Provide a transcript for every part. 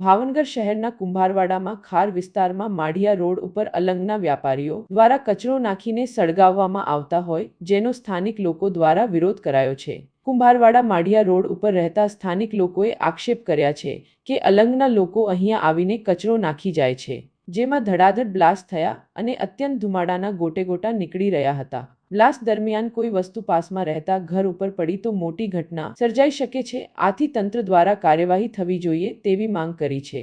ભાવનગર શહેરના કુંભારવાડામાં ખાર વિસ્તારમાં માઢિયા રોડ ઉપર અલંગના વ્યાપારીઓ દ્વારા કચરો નાખીને સળગાવવામાં આવતા હોય, જેનો સ્થાનિક લોકો દ્વારા વિરોધ કરાયો છે. કુંભારવાડા માઢિયા રોડ ઉપર રહેતા સ્થાનિક લોકોએ આક્ષેપ કર્યા છે કે અલંગના લોકો અહીંયા આવીને કચરો નાખી જાય છે, જેમાં ધડાધડ બ્લાસ્ટ થયા અને અત્યંત ધુમાડાના ગોટે ગોટા નીકળી રહ્યા હતા. બ્લાસ્ટ દરમિયાન કોઈ વસ્તુ પાસમાં રહેતા ઘર ઉપર પડી તો મોટી ઘટના સર્જાઈ શકે છે. આથી તંત્ર દ્વારા કાર્યવાહી થવી જોઈએ તેવી માંગ કરી છે.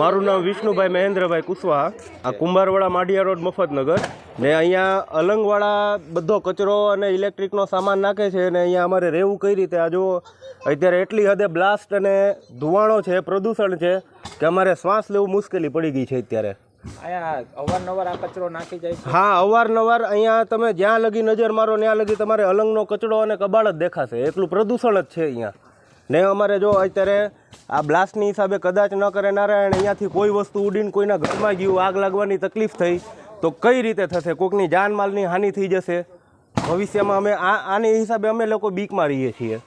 મારું નામ વિષ્ણુભાઈ મહેન્દ્રભાઈ કુશવાહા. આ કુંભારવાડા માઢિયા રોડ મફતનગર. ને અહીંયા અલંગવાળા બધો કચરો અને ઇલેક્ટ્રિકનો સામાન નાખે છે અને અહીંયા અમારે રહેવું કઈ રીતે? આ જો અત્યારે એટલી હદે બ્લાસ્ટ અને ધુવાણો છે, પ્રદૂષણ છે કે અમારે શ્વાસ લેવું મુશ્કેલી પડી ગઈ છે અત્યારે. હા, અવારનવાર અહીંયા તમે જ્યાં લગી નજર મારો, ત્યાં લગી તમારે અલંગનો કચરો અને કબાળ જ દેખાશે. એટલું પ્રદૂષણ જ છે અહીંયા. ને અમારે જો અત્યારે આ બ્લાસ્ટની હિસાબે કદાચ ન કરે નારાયણ, અહીંયાથી કોઈ વસ્તુ ઉડીને કોઈના ઘરમાં ગયું, આગ લાગવાની તકલીફ થઈ, તો કઈ રીતે થશે? કોઈકની જાનમાલની હાનિ થઈ જશે? ભવિષ્યમાં અમે આ, આની હિસાબે અમે લોકો બીકમાં રહીએ છીએ.